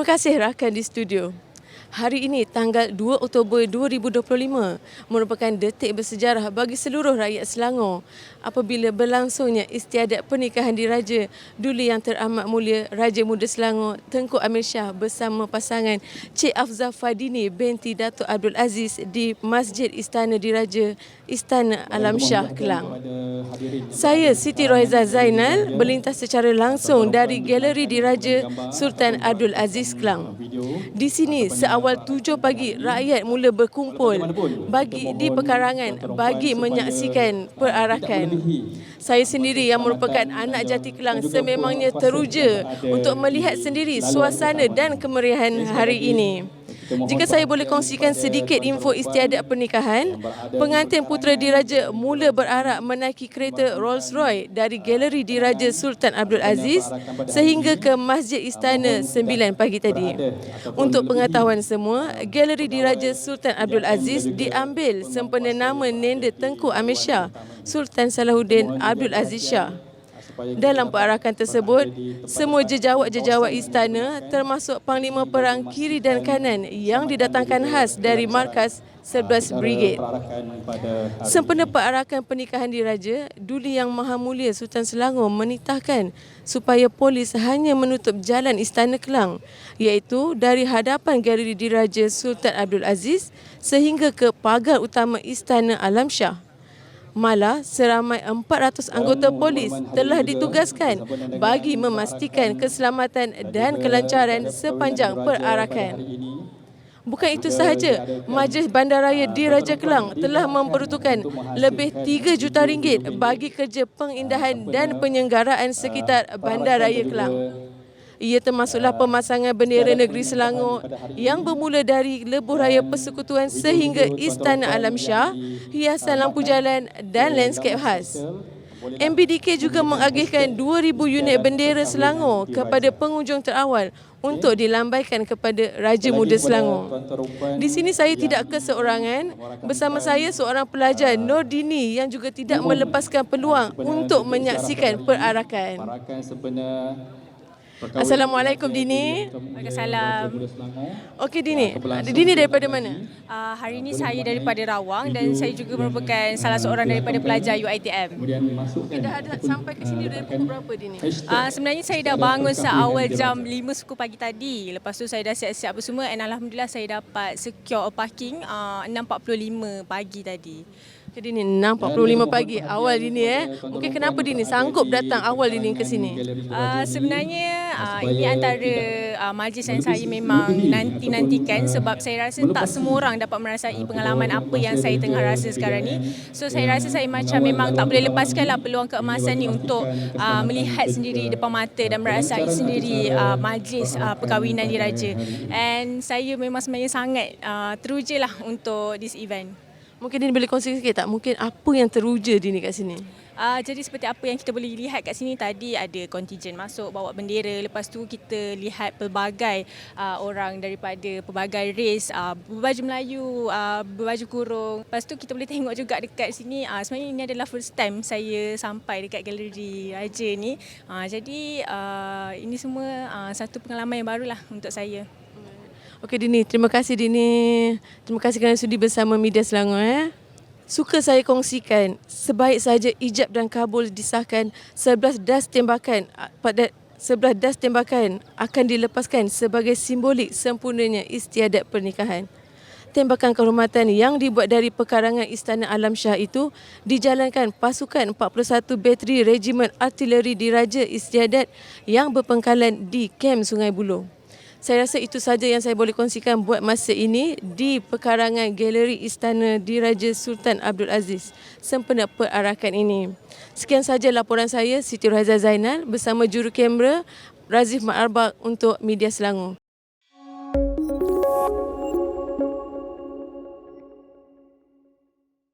Terima kasih rakan di studio. Hari ini tanggal 2 Oktober 2025 merupakan detik bersejarah bagi seluruh rakyat Selangor apabila berlangsungnya istiadat pernikahan diraja Duli yang teramat mulia Raja Muda Selangor Tengku Amir Shah bersama pasangan Cik Afzal Fadini binti Datuk Abdul Aziz di Masjid Istana Diraja Istana Alam Shah Kelang. Saya Siti Rohaiza Zainal berlintas secara langsung dari Galeri Diraja Sultan Abdul Aziz Kelang. Di sini seawal 7 pagi rakyat mula berkumpul bagi di pekarangan bagi menyaksikan perarakan. Saya sendiri yang merupakan anak jati Kelang sememangnya teruja untuk melihat sendiri suasana dan kemeriahan hari ini. Jika saya boleh kongsikan sedikit info istiadat pernikahan, pengantin putera diraja mula berarak menaiki kereta Rolls Royce dari galeri diraja Sultan Abdul Aziz sehingga ke Masjid Istana 9 pagi tadi. Untuk pengetahuan semua, galeri diraja Sultan Abdul Aziz diambil sempena nama Nenda Tengku Amir Shah, Sultan Salahuddin Abdul Aziz Shah. Dalam perarakan tersebut, semua jejawat-jejawat istana termasuk Panglima Perang kiri dan kanan yang didatangkan khas dari markas 11 Brigade. Sempena perarakan pernikahan diraja, Duli Yang Maha Mulia Sultan Selangor menitahkan supaya polis hanya menutup jalan Istana Kelang iaitu dari hadapan galeri diraja Sultan Abdul Aziz sehingga ke pagar utama Istana Alam Shah. Malah seramai 400 anggota polis telah ditugaskan bagi memastikan keselamatan dan kelancaran sepanjang perarakan. Bukan itu sahaja, Majlis Bandaraya di Raja Kelang telah memperuntukkan lebih 3 juta ringgit bagi kerja pengindahan dan penyenggaraan sekitar Bandaraya Kelang. Ia termasuklah pemasangan bendera negeri Selangor yang bermula dari lebuh raya persekutuan sehingga Istana Alam Shah, hiasan lampu jalan dan landscape khas. MBDK juga mengagihkan 2,000 unit bendera Selangor kepada pengunjung terawal untuk dilambaikan kepada Raja Muda Selangor. Di sini saya tidak keseorangan. Bersama saya seorang pelajar Nordini yang juga tidak melepaskan peluang untuk menyaksikan perarakan. Assalamualaikum Dini. Waalaikumsalam. Okey Dini, Dini daripada mana? Uh, hari ini saya daripada Rawang dan saya juga merupakan salah seorang daripada pelajar UiTM. Kita ada sampai ke sini dari pukul berapa Dini? Uh, sebenarnya saya dah bangun seawal jam 5 suku pagi tadi. Lepas tu saya dah siap-siap apa semua and alhamdulillah saya dapat secure a parking uh, 6.45 pagi tadi. Jadi ni 6.45 pagi awal Dini eh. Mungkin kenapa Dini sanggup datang awal Dini ke sini? Uh, sebenarnya uh, ini antara uh, majlis yang saya memang nanti-nantikan sebab saya rasa tak semua orang dapat merasai pengalaman apa yang saya tengah rasa sekarang ni. So saya rasa saya macam memang tak boleh lepaskanlah peluang keemasan ni untuk uh, melihat sendiri depan mata dan merasai sendiri uh, majlis uh, perkahwinan diraja. And saya memang sebenarnya sangat uh, teruja lah untuk this event. Mungkin Dini boleh kongsi sikit tak? Mungkin apa yang teruja Dini kat sini? Uh, jadi seperti apa yang kita boleh lihat kat sini tadi ada kontijen masuk bawa bendera lepas tu kita lihat pelbagai uh, orang daripada pelbagai race uh, berbaju Melayu uh, berbaju kurung lepas tu kita boleh tengok juga dekat sini uh, sebenarnya ini adalah first time saya sampai dekat galeri raja ni uh, jadi uh, ini semua uh, satu pengalaman yang barulah untuk saya Okey Dini, terima kasih Dini. Terima kasih kerana sudi bersama Media Selangor eh. Suka saya kongsikan, sebaik saja ijab dan kabul disahkan, 11 das tembakan pada 11 das tembakan akan dilepaskan sebagai simbolik sempurnanya istiadat pernikahan. Tembakan kehormatan yang dibuat dari pekarangan Istana Alam Shah itu dijalankan pasukan 41 bateri Regimen Artileri Diraja Istiadat yang berpengkalan di Kem Sungai Buloh. Saya rasa itu saja yang saya boleh kongsikan buat masa ini di pekarangan Galeri Istana Diraja Sultan Abdul Aziz sempena perarakan ini. Sekian saja laporan saya Siti Rohaiza Zainal bersama juru kamera Razif Ma'arbak untuk Media Selangor.